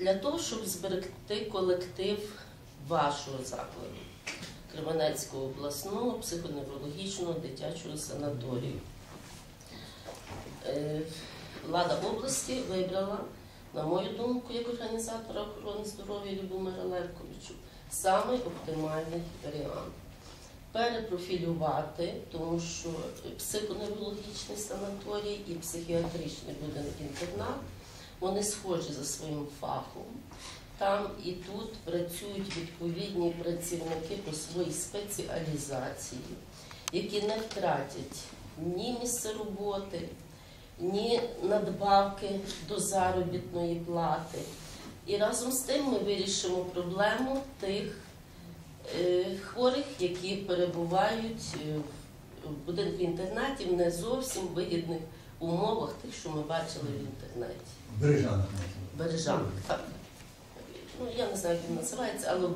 Для того, щоб зберегти колектив вашого закладу, Кременецького обласного психоневрологічного дитячого санаторію. Е, Влада області вибрала, на мою думку, як організатора охорони здоров'я Любомира Левковичу, самий оптимальний варіант. Перепрофілювати, тому що психоневрологічний санаторій і психіатричний будинок інтернат вони схожі за своїм фахом. Там і тут працюють відповідні працівники по своїй спеціалізації, які не втратять ні місце роботи, ні надбавки до заробітної плати. І разом з тим ми вирішимо проблему тих е, хворих, які перебувають е, в будинку інтернаті в не зовсім вигідних умовах, тих, що ми бачили в інтернеті. Бережанах. Бережанок, так. Ну, я не знаю, як він називається, але в